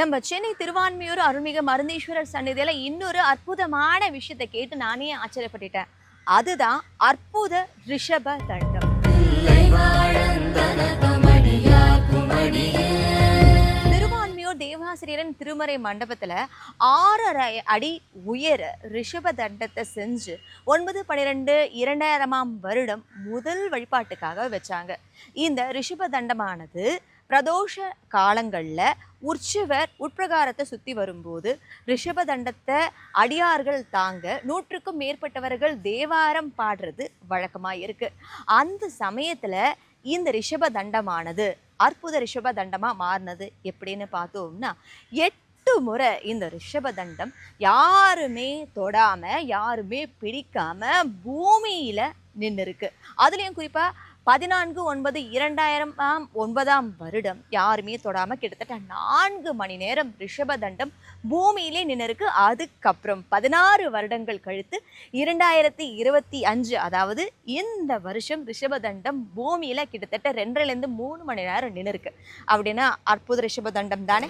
நம்ம சென்னை திருவான்மியூர் அருள்மிகு மருந்தீஸ்வரர் சன்னிதியில் இன்னொரு அற்புதமான விஷயத்தை கேட்டு நானே ஆச்சரியப்பட்டுட்டேன். அதுதான் அற்புத ரிஷப தண்டம். திருவான்மியூர் தேவாசிரியரின் திருமறை மண்டபத்தில் ஆறரை அடி உயர ரிஷப தண்டத்தை செஞ்சு ஒன்பது பன்னிரெண்டு இரண்டாயிரமாம் வருடம் முதல் வழிபாட்டுக்காக வச்சாங்க. இந்த ரிஷப தண்டமானது பிரதோஷ காலங்களில் உற்சவர் உட்பிரகாரத்தை சுற்றி வரும்போது ரிஷப தண்டத்தை அடியார்கள் தாங்க நூற்றுக்கும் மேற்பட்டவர்கள் தேவாரம் பாடுறது வழக்கமாக இருக்கு. அந்த சமயத்தில் இந்த ரிஷப தண்டமானது அற்புத ரிஷப தண்டமாக மாறினது எப்படின்னு பார்த்தோம்னா எட்டு முறை இந்த ரிஷப தண்டம் யாருமே தொடாமல் யாருமே பிடிக்காமல் பூமியில் நின்று இருக்கு அதுலேயும் குறிப்பாக பதினான்கு ஒன்பது இரண்டாயிரமாம் ஒன்பதாம் வருடம். யாருமே தொடாமல் கிட்டத்தட்ட நான்கு மணி நேரம் ரிஷபதண்டம் பூமியிலே நின்றுருக்கு அதுக்கப்புறம் பதினாறு வருடங்கள் கழித்து இரண்டாயிரத்தி இருபத்தி அஞ்சு அதாவது இந்த வருஷம் ரிஷபதண்டம் பூமியில் கிட்டத்தட்ட ரெண்டுலேருந்து மூணு மணி நேரம் நின்றுருக்கு அப்படின்னா அற்புத ரிஷபதண்டம் தானே?